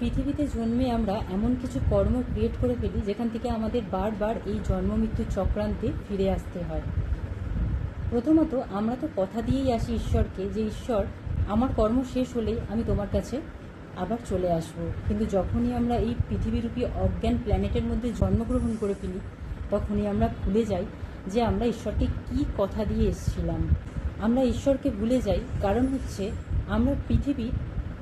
পৃথিবীতে জন্মে আমরা এমন কিছু কর্ম ক্রিয়েট করে ফেলি যেখান থেকে আমাদের বারবার এই জন্ম মৃত্যুর চক্রান্তে ফিরে আসতে হয়। প্রথমত, আমরা তো কথা দিয়েই আসি ঈশ্বরকে যে, ঈশ্বর, আমার কর্ম শেষ হলেই আমি তোমার কাছে আবার চলে আসব। কিন্তু যখনই আমরা এই পৃথিবীরূপী অজ্ঞান প্ল্যানেটের মধ্যে জন্মগ্রহণ করে ফেলি, তখনই আমরা ভুলে যাই যে আমরা ঈশ্বরকে কি কথা দিয়ে এসেছিলাম। আমরা ঈশ্বরকে ভুলে যাই, কারণ হচ্ছে আমরা পৃথিবীর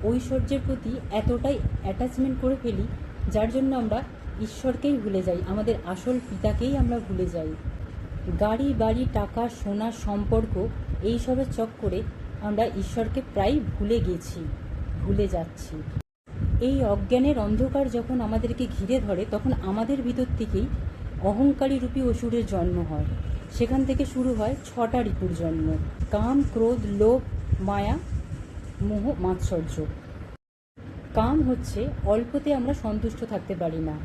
ঐশ্বর্যের প্রতি এতটাই অ্যাটাচমেন্ট করে ফেলি, যার জন্য আমরা ঈশ্বরকেই ভুলে যাই, আমাদের আসল পিতাকেই আমরা ভুলে যাই। গাড়ি, বাড়ি, টাকা, সোনা, সম্পর্ক, এইসবের চক্করে আমরা ঈশ্বরকে প্রায় ভুলে গেছি, ভুলে যাচ্ছি। এই অজ্ঞানের অন্ধকার যখন আমাদেরকে ঘিরে ধরে, তখন আমাদের ভিতর থেকেই অহংকারী রূপী অসুরের জন্ম হয়। সেখান থেকে শুরু হয় ছটা রিপুর জন্ম। কাম, ক্রোধ, লোভ, মায়া মোহ মাৎসর্য। কাম হচ্ছে অল্পতে আমরা সন্তুষ্ট থাকতে পারি না।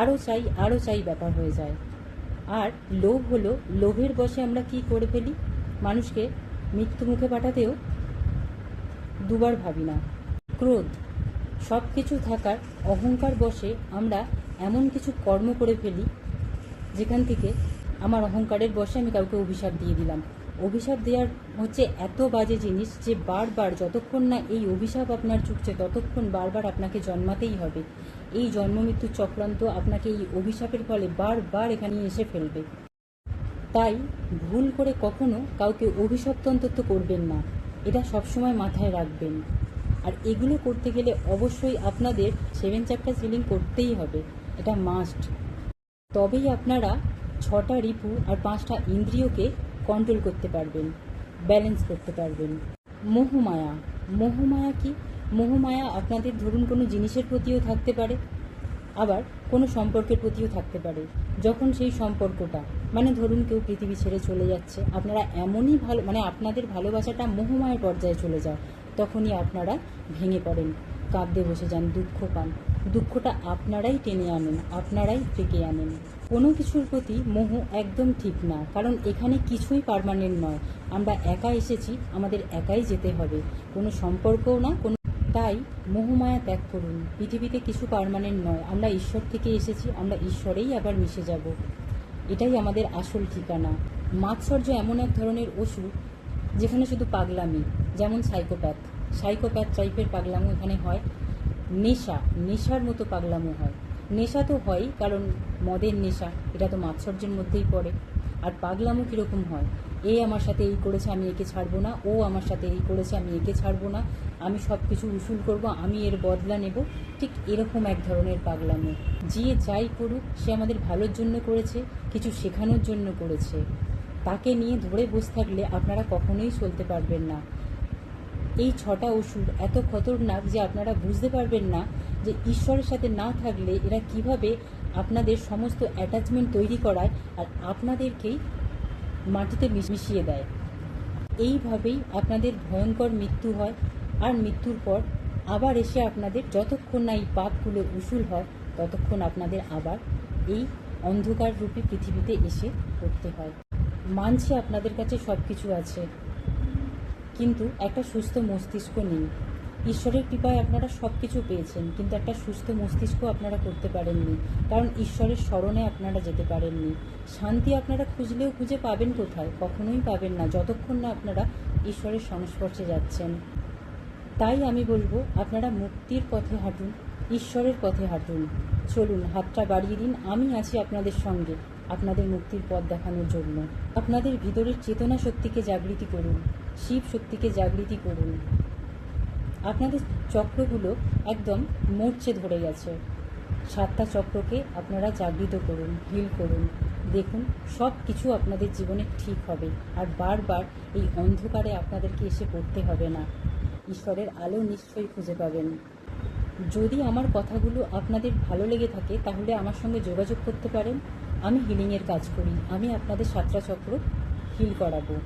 আরও চাই আরও চাই ব্যাপার হয়ে যায়। আর লোভ হলো, লোভের বশে আমরা কি করে ফেলি? মানুষকে মৃত্যু মুখে পাঠাতেও দুবার ভাবি না। ক্রোধ সব কিছু থাকার অহংকার বশে আমরা এমন কিছু কর্ম করে ফেলি, যেখান থেকে আমার অহংকারের বশে আমি কাউকে অভিশাপ দিয়ে দিলাম। অভিশাপ দেওয়ার হচ্ছে এত বাজে জিনিস যে বারবার যতক্ষণ না এই অভিশাপ আপনার চুকছে, ততক্ষণ বারবার আপনাকে জন্মাতেই হবে। এই জন্ম মৃত্যুর চক্রান্ত আপনাকে এই অভিশাপের ফলে বারবার এখানে এসে ফেলবে। তাই ভুল করে কখনো কাউকে অভিশপ্ত অন্তত করবেন না, এটা সবসময় মাথায় রাখবেন। আর এগুলো করতে গেলে অবশ্যই আপনাদের সেভেন চ্যাপ্টার সিলিং করতেই হবে, এটা মাস্ট। তবেই আপনারা ছটা রিপু আর পাঁচটা ইন্দ্রিয়কে কন্ট্রোল করতে পারবেন ব্যালেন্স করতে পারবেন। মোহমায়া মোহমায়া কি? মোহমায়া আপনাদের ধরুন কোনো জিনিসের প্রতিও থাকতে পারে, আবার কোনো সম্পর্কের প্রতিও থাকতে পারে। যখন সেই সম্পর্কটা মানে ধরুন কেউ পৃথিবী ছেড়ে চলে যাচ্ছে, আপনারা এমনই ভালো মানে আপনাদের ভালোবাসাটা মোহমায়ের পর্যায়ে চলে যায়, তখনই আপনারা ভেঙে পড়েন, কাঁদতে বসে যান, দুঃখ পান। দুঃখটা আপনারাই টেনে আনেন, আপনারাই ডেকে আনেন। কোনো কিছুর প্রতি মোহ একদম ঠিক না, কারণ এখানে কিছুই পারমানেন্ট নয়। আমরা একা এসেছি, আমাদের একাই যেতে হবে। কোনো সম্পর্কও না, কোনো তাই মোহমায়া ত্যাগ করুন। পৃথিবীতে কিছু পার্মানেন্ট নয়, আমরা ঈশ্বর থেকে এসেছি, আমরা ঈশ্বরেই আবার মিশে যাব। এটাই আমাদের আসল ঠিকানা। মাৎসর্য এমন এক ধরনের ওষুধ, যেখানে শুধু পাগলামি, যেমন সাইকোপ্যাথ সাইকোপ্যাথ টাইপের পাগলামো এখানে হয়। নেশা, নেশার মতো পাগলামো হয়। নেশা তো হয়ই কারণ মদের নেশা, এটা তো মাৎসর্যের মধ্যেই পড়ে। আর পাগলামো কীরকম হয়? এ আমার সাথে এই করেছে, আমি একে ছাড়বো না। ও আমার সাথে এই করেছে, আমি একে ছাড়বো না। আমি সব কিছু উসুল করব, আমি এর বদলা নেব। ঠিক এরকম এক ধরনের পাগলামো। যে যাই করুক, সে আমাদের ভালোর জন্য করেছে, কিছু শেখানোর জন্য করেছে। তাকে নিয়ে ধরে বসে থাকলে আপনারা কখনোই চলতে পারবেন না। এই ছটা ওষুধ এত খতরনাক যে আপনারা বুঝতে পারবেন না যে ঈশ্বরের সাথে না থাকলে এরা কীভাবে আপনাদের সমস্ত অ্যাটাচমেন্ট তৈরি করায় আর আপনাদেরকেই মাটিতে মিশ- মিশিয়ে দেয়। এইভাবেই আপনাদের ভয়ঙ্কর মৃত্যু হয় আর মৃত্যুর পর আবার এসে আপনাদের যতক্ষণ না এই পাপগুলো উসুল হয়, ততক্ষণ আপনাদের আবার এই অন্ধকার রূপী পৃথিবীতে এসে পড়তে হয়। মানছি আপনাদের কাছে সব কিছু আছে। কিন্তু একটা সুস্থ মস্তিষ্ক নেই। ঈশ্বরের কৃপায় আপনারা সব কিছু পেয়েছেন, কিন্তু একটা সুস্থ মস্তিষ্ক আপনারা করতে পারেননি, কারণ ঈশ্বরের স্মরণে আপনারা যেতে পারেননি। শান্তি আপনারা খুঁজলেও খুঁজে পাবেন কোথায়? কখনোই পাবেন না, যতক্ষণ না আপনারা ঈশ্বরের সংস্পর্শে যাচ্ছেন। তাই আমি বলব, আপনারা মুক্তির পথে হাঁটুন, ঈশ্বরের পথে হাঁটুন। চলুন, হাতটা বাড়িয়ে দিন, আমি আছি আপনাদের সঙ্গে। আপনাদের মুক্তির পথ দেখানোর জন্য। আপনাদের ভিতরের চেতনা শক্তিকে জাগৃতি করুন। শিব শক্তিকে জাগৃতি করুন। আপনাদের চক্রগুলো একদম মরচে ধরে গেছে। সাতটা চক্রকে আপনারা জাগৃত করুন হিল করুন। দেখুন সব কিছু আপনাদের জীবনে ঠিক হবে। আর বারবার এই অন্ধকারে আপনাদেরকে এসে পড়তে হবে না। ঈশ্বরের আলো নিশ্চয়ই খুঁজে পাবেন। যদি আমার কথাগুলো আপনাদের ভালো লেগে থাকে, তাহলে আমার সঙ্গে যোগাযোগ করতে পারেন। আমি হিলিংয়ের কাজ করি। আমি আপনাদের সাতটা চক্র হিল করাবো।